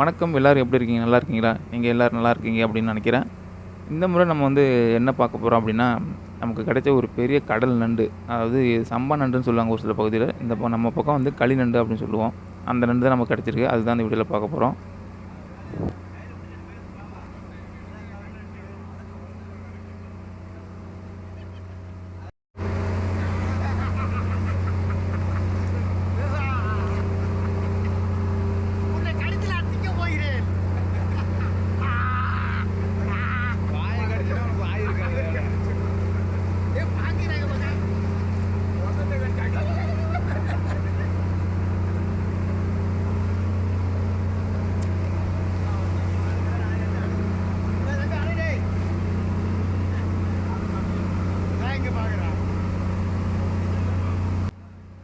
வணக்கம். எல்லோரும் எப்படி இருக்கீங்க? நல்லா இருக்கீங்களா? நீங்கள் எல்லோரும் நல்லா இருக்கீங்க அப்படின்னு நினைக்கிறேன். இந்த முறை நம்ம வந்து என்ன பார்க்க போகிறோம் அப்படின்னா நமக்கு கிடைச்ச ஒரு பெரிய கடல் நண்டு. அதாவது சம்பா நண்டுன்னு சொல்லுவாங்க ஒரு சில பகுதியில். இந்த நம்ம பக்கம் வந்து களி நண்டு அப்படின்னு சொல்லுவோம். அந்த நண்டு தான் நமக்கு கிடச்சிருக்கு. அதுதான் இந்த வீடியோவில் பார்க்க போகிறோம்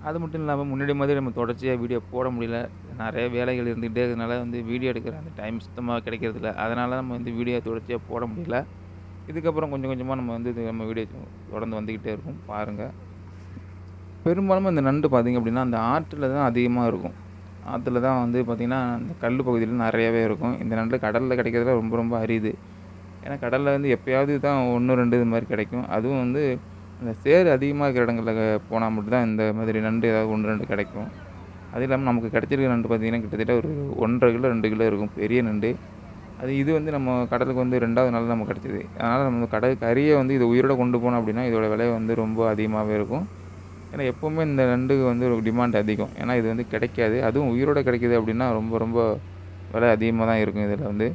அது மட்டும் இல்லாமல் முன்னாடி மாதிரி நம்ம தொடர்ச்சியாக வீடியோ போட முடியல. நிறைய வேலைகள் இருந்துகிட்டே இருக்கிறதுனால வந்து வீடியோ எடுக்கிற அந்த டைம் சுத்தமாக கிடைக்கிறதில்ல அதனால் நம்ம வந்து வீடியோ தொடர்ச்சியாக போட முடியல. இதுக்கப்புறம் கொஞ்சம் கொஞ்சமாக நம்ம வந்து நம்ம வீடியோ தொடர்ந்து வந்துக்கிட்டே இருக்கும். பாருங்கள் பெரும்பாலும் இந்த நண்டு பார்த்திங்க அப்படின்னா அந்த ஆற்றில் தான் அதிகமாக இருக்கும். ஆற்றுல தான் வந்து பார்த்திங்கன்னா அந்த கல் பகுதியில் நிறையவே இருக்கும். இந்த நண்டு கடலில் கிடைக்கிறதுல ரொம்ப ரொம்ப அரியுது ஏன்னா கடலில் வந்து எப்போயாவது தான் ஒன்று ரெண்டு இது மாதிரி கிடைக்கும். அதுவும் வந்து இந்த சேறு அதிகமாக இருக்கிற இடங்களில் போனால் மட்டும்தான் இந்த மாதிரி நண்டு ஏதாவது ஒன்று ரெண்டு கிடைக்கும். அது இல்லாமல் நமக்கு கிடைச்சிருக்க நண்டு பார்த்திங்கன்னா கிட்டத்தட்ட ஒரு ஒன்றரை கிலோ ரெண்டு கிலோ இருக்கும். பெரிய நண்டு. அது இது வந்து நம்ம கடலுக்கு வந்து ரெண்டாவது நாள் நமக்கு கிடச்சிது. அதனால் நம்ம கடல் கறியை வந்து இது உயிரோட கொண்டு போனோம் அப்படின்னா இதோட விலை வந்து ரொம்ப அதிகமாகவே இருக்கும். ஏன்னா எப்போவுமே இந்த நண்டுக்கு வந்து ஒரு டிமாண்ட் அதிகம். ஏன்னா இது வந்து கிடைக்காது. அதுவும் உயிரோட கிடைக்கிது அப்படின்னா ரொம்ப ரொம்ப விலை அதிகமாக தான் இருக்கும் இதில் வந்து.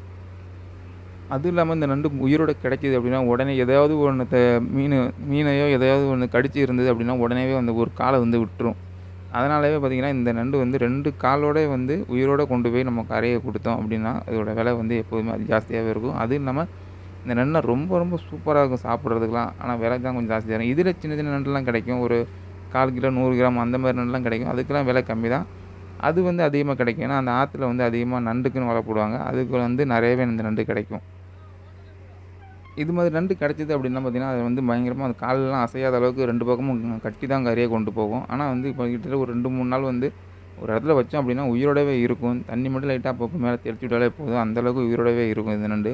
அதுவும் இல்லாமல் இந்த நண்டு உயிரோட கிடைக்கிது அப்படின்னா உடனே எதாவது ஒன்று மீன் மீனையோ எதையாவது ஒன்று கடிச்சு இருந்தது அப்படின்னா உடனேவே அந்த ஒரு காலை வந்து விட்டுரும். அதனாலவே பார்த்திங்கன்னா இந்த நண்டு வந்து ரெண்டு காலோட வந்து உயிரோடு கொண்டு போய் நம்ம கரையை கொடுத்தோம் அப்படின்னா அதோடய விலை வந்து எப்போதுமே அது ஜாஸ்தியாகவே இருக்கும். அதுவும் இல்லாமல் இந்த நண்டை ரொம்ப ரொம்ப சூப்பராக இருக்கும் சாப்பிட்றதுக்குலாம் ஆனால் விலை தான் கொஞ்சம் ஜாஸ்தியாக இருக்கும். இதில் சின்ன சின்ன நண்டுலாம் கிடைக்கும். ஒரு கால் கிலோ நூறு கிராம் அந்த மாதிரி நண்டுலாம் கிடைக்கும். அதுக்கெல்லாம் விலை கம்மி தான். அது வந்து அதிகமாக கிடைக்கும். ஏன்னா அந்த ஆற்றுல வந்து அதிகமாக நண்டுக்குன்னு வலை போடுவாங்க. அதுக்கு வந்து நிறையவே இந்த நண்டு கிடைக்கும். இது மாதிரி நண்டு கிடச்சிது அப்படின்னா பார்த்திங்கன்னா அது வந்து பயங்கரமாக அந்த காலெல்லாம் அசையாத அளவுக்கு ரெண்டு பக்கமும் கட்டி தான் கரையை கொண்டு போகும். ஆனால் வந்து இப்போ கிட்டத்தட்ட ஒரு ரெண்டு மூணு நாள் வந்து ஒரு இடத்துல வச்சோம் அப்படின்னா உயிரோடவே இருக்கும். தண்ணி மட்டும் லைட்டாக அப்பப்போ மேலே தெரிச்சு விட்டாலே போதும். அந்தளவுக்கு உயிரோடவே இருக்கும் இந்த நண்டு.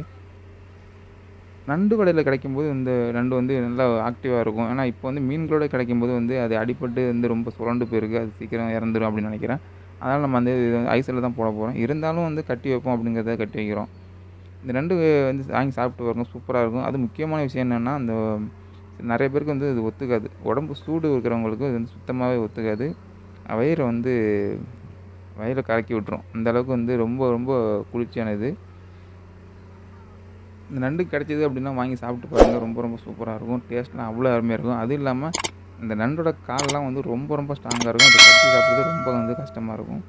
நண்டு வலையில் கிடைக்கும்போது இந்த நண்டு வந்து நல்லா ஆக்டிவாக இருக்கும். ஏன்னா இப்போ வந்து மீன்களோட கிடைக்கும்போது வந்து அது அடிப்பட்டு வந்து ரொம்ப சுரண்டு போயிருக்கு. அது சீக்கிரம் இறந்துடும் அப்படின்னு நினைக்கிறேன். அதனால் நம்ம வந்து இது ஐஸில் தான் போட போகிறோம் இருந்தாலும் வந்து கட்டி வைப்போம் அப்படிங்கிறத கட்டி வைக்கிறோம். இந்த நண்டு வந்து வாங்கி சாப்பிட்டு வரணும் சூப்பராக இருக்கும். அது முக்கியமான விஷயம் என்னென்னா அந்த நிறைய பேருக்கு வந்து இது ஒத்துக்காது. உடம்பு சூடு இருக்கிறவங்களுக்கு இது வந்து சுத்தமாகவே ஒத்துக்காது. வயிறை வந்து வயிறை கலக்கி விட்டுரும். அந்தளவுக்கு வந்து ரொம்ப ரொம்ப குளிர்ச்சியானது. இந்த நண்டு கிடச்சிது அப்படின்னா வாங்கி சாப்பிட்டு பாருங்கள் ரொம்ப ரொம்ப சூப்பராக இருக்கும். டேஸ்ட்லாம் அவ்வளோ அருமையாக இருக்கும். அதுவும் இல்லாமல் இந்த நண்டோட கால்லாம் வந்து ரொம்ப ரொம்ப ஸ்ட்ராங்காக இருக்கும். அது கட்டி சாப்பிட்றது ரொம்ப வந்து கஷ்டமாக இருக்கும்.